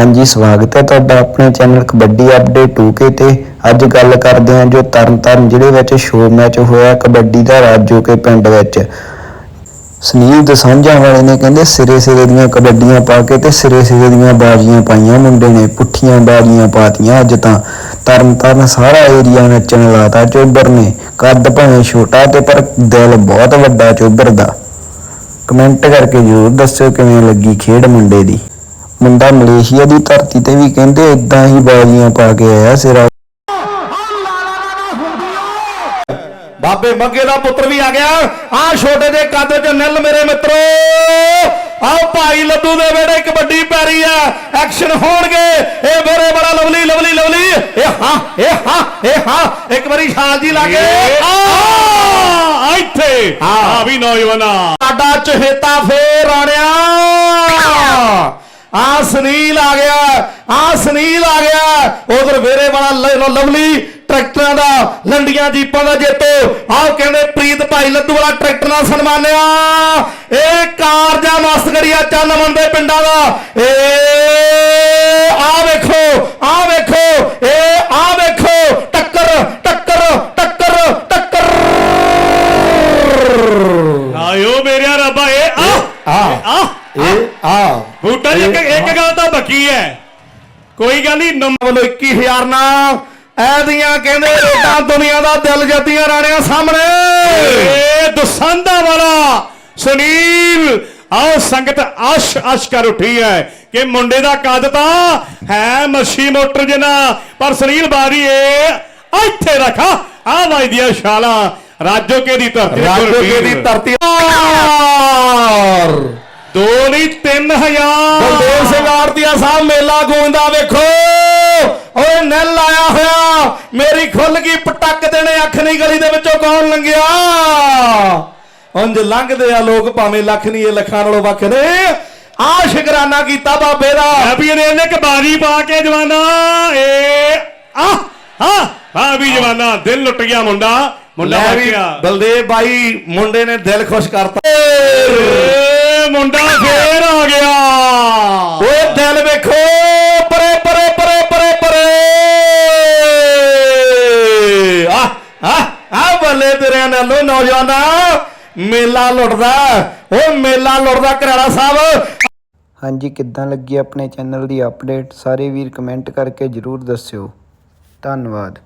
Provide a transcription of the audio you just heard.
ਹਾਂਜੀ, ਸਵਾਗਤ ਹੈ ਤੁਹਾਡਾ ਆਪਣੇ ਚੈਨਲ ਕਬੱਡੀ ਅਪਡੇਟ 2K ਤੇ। ਅੱਜ ਗੱਲ ਕਰਦੇ ਹਾਂ ਜੋ ਤਰਨਤਾਰਨ ਜ਼ਿਲ੍ਹੇ ਵਿੱਚ ਸ਼ੋਅ ਮੈਚ ਹੋਇਆ ਕਬੱਡੀ ਦਾ ਰਾਜੋ ਕੇ ਪਿੰਡ ਵਿੱਚ। ਸੁਨੀਲ ਦਸਾਂਝਾ ਵਾਲੇ ਨੇ ਕਹਿੰਦੇ ਸਿਰੇ ਸਿਰੇ ਦੀਆਂ ਕਬੱਡੀਆਂ ਪਾ ਕੇ ਤੇ ਸਿਰੇ ਸਿਰੇ ਦੀਆਂ ਬਾਜ਼ੀਆਂ ਪਾਈਆਂ ਮੁੰਡੇ ਨੇ, ਪੁੱਠੀਆਂ ਬਾਜ਼ੀਆਂ ਪਾਤੀਆਂ ਅੱਜ ਤਾਂ। ਤਰਨਤਾਰਨ ਸਾਰਾ ਏਰੀਆ ਨੱਚਣ ਲਾਤਾ ਚੋਬਰ ਨੇ, ਕੱਦ ਭਾਵੇਂ ਛੋਟਾ ਤੇ ਪਰ ਦਿਲ ਬਹੁਤ ਵੱਡਾ ਚੋਬਰ ਦਾ। ਕਮੈਂਟ ਕਰਕੇ ਜ਼ਰੂਰ ਦੱਸਿਓ ਕਿਵੇਂ ਲੱਗੀ ਖੇਡ ਮੁੰਡੇ ਦੀ। ਮੁੰਡਾ ਮਲੇਸ਼ੀਆ ਦੀ ਧਰਤੀ ਤੇ ਵੀ ਕਹਿੰਦੇ ਇਦਾਂ ਹੀ ਬਾਜ਼ੀਆਂ ਪਾ ਕੇ ਆਇਆ ਸਿਰਾ। ਬਾਬੇ ਮੰਗੇ ਦਾ ਪੁੱਤਰ ਵੀ ਆ ਗਿਆ। ਆ ਛੋਟੇ ਦੇ ਕੱਦ 'ਚ ਨਿਲ ਮੇਰੇ ਮਿੱਤਰੋ। ਆਓ ਭਾਈ ਲੱਡੂ ਦੇ ਵੇੜੇ ਕਬੱਡੀ ਪੈਰੀ ਆ। ਐਕਸ਼ਨ ਹੋਣਗੇ। ਇਹ ਮੇਰੇ ਬੜਾ ਲਵਲੀ ਲਵਲੀ ਲਵਲੀ। ਇਹ ਹਾਂ ਇਹ ਹਾਂ ਇਹ ਹਾਂ। ਇੱਕ ਵਾਰੀ ਛਾਲ ਜੀ ਲਾਗੇ ਆ ਇੱਥੇ। ਆ ਵੀ ਨੌਜਵਾਨਾ। ਸਾਡਾ ਚਹੇਤਾ ਫੇਰ ਆਣਿਆ। ਸੁਨੀਲ ਆ ਗਿਆ। ਆ ਸੁਨੀਲ ਆ ਗਿਆ। ਉਧਰ ਵੇਰੇ ਵਾਲਾ ਲਵਲੀ ਟਰੈਕਟਰਾਂ ਦਾ ਲੰਡੀਆਂ ਜੀਪਾਂ ਦਾ ਜੇਤੂ। ਆਹ ਕਹਿੰਦੇ ਪ੍ਰੀਤ ਭਾਈ ਲੱਡੂ ਵਾਲਾ ਟਰੈਕਟਰ ਨਾਲ ਸਨਮਾਨਿਆ। ਇਹ ਕਾਰਜਾ ਮਸਤਗੜੀਆ ਚੰਨ ਮੰਦੇ ਪਿੰਡਾਂ ਦਾ। ਇਹ ਆ ਵੇਖੋ ਆ ਵੇਖੋ ਇਹ ਆ ਵੇਖੋ ਟੱਕਰ ਟੱਕਰ ਟੱਕਰ ਟੱਕਰ। ਆਇਓ ਮੇਰਿਆ ਰੱਬਾ ਇਹ ਆ। ਆ ਆ। ਇਹ ਆ। ਬੂਟਾ ਜੀ ਇੱਕ ਗੱਲ ਤਾਂ ਬੱਕੀ ਹੈ। ਕੋਈ ਗੱਲ ਨਹੀਂ ਨੰਬਰ ਵੱਲੋਂ 21000 ਨਾ ਐਦੀਆਂ ਕਹਿੰਦੇ ਰੇਡਾਂ ਦੁਨੀਆ ਦਾ ਦਿਲ ਜੱਤੀਆਂ ਰਾਣਿਆਂ ਸਾਹਮਣੇ। ਇਹ ਦਸੰਦਾ ਵਾਲਾ ਸੁਨੀਲ ਆਓ ਸੰਗਤ ਅਸ਼ ਅਸ਼ ਕਰ ਉੱਠੀ ਹੈ ਕਿ ਮੁੰਡੇ ਦਾ ਕੱਦ ਤਾਂ ਹੈ ਮੱਛੀ ਮੋਟਰ ਜਿਨਾ ਪਰ ਸੁਨੀਲ ਬਾਰੀ ਇਹ ਇੱਥੇ ਰੱਖਾ ਆ ਵਜਦੀਆਂ ਛਾਲਾਂ ਰਾਜੋਕੇ ਦੀ ਧਰਤੀ ਤੇ ਰਾਜੋਗੇ ਦੀ ਧਰਤੀ ਦੋ ਨਹੀਂ 3000 ਬਲਦੇਵ ਸਿੰਘ ਆਰਤੀਆ ਸਾਹਿਬ ਮੇਲਾ ਗੂੰਜਦਾ ਵੇਖੋ। ਓਏ ਨਿਲ ਆਇਆ ਹੋਇਆ। ਮੇਰੀ ਖੁੱਲ ਗਈ ਪਟਕ ਦੇਣੇ ਅੱਖ ਨਹੀਂ ਗਲੀ ਦੇ ਵਿੱਚੋਂ ਕੌਣ ਲੰਘਿਆ? ਉਂਝ ਲੰਘਦੇ ਆ ਲੋਕ ਭਾਵੇਂ ਲੱਖ ਨਹੀਂ ਇਹ ਲੱਖਾਂ ਨਾਲੋਂ ਵੱਖ ਨੇ। ਆ ਸ਼ੁਕਰਾਨਾ ਕੀਤਾ ਬਾਬੇ ਦਾ। ਹੈਪੀ ਨੇ ਇਹਨੇ ਕਬਾਜੀ ਪਾ ਕੇ ਜਵਾਨਾ। ਇਹ ਆ ਹਾਂ ਹਾਂ ਵੀ ਜਵਾਨਾ ਦਿਲ ਲੁੱਟ ਗਿਆ ਮੁੰਡਾ। ਮੁੰਡਾ ਵੀ ਬਲਦੇਵ ਬਾਈ ਮੁੰਡੇ ਨੇ ਦਿਲ ਖੁਸ਼ ਕਰਤਾ। ਏ ਮੁੰਡਾ ਫੇਰ ਆ ਗਿਆ। ਓਏ ਦਿਲ ਵੇਖੋ ਪਰੇ ਪਰੇ ਪਰੇ ਪਰੇ ਪਰੇ। ਆ ਆ ਆ ਬੱਲੇ ਤੇਰੇ ਨਾਲੋਂ ਨੌਜਵਾਨਾ ਮੇਲਾ ਲੁੱਟਦਾ। ਓ ਮੇਲਾ ਲੁੱਟਦਾ ਘਰਾੜਾ ਸਾਹਿਬ। ਹਾਂਜੀ ਕਿੱਦਾਂ ਲੱਗੀ ਆਪਣੇ ਚੈਨਲ ਦੀ ਅਪਡੇਟ ਸਾਰੇ ਵੀਰ ਕਮੈਂਟ ਕਰਕੇ ਜ਼ਰੂਰ ਦੱਸਿਓ। ਧੰਨਵਾਦ।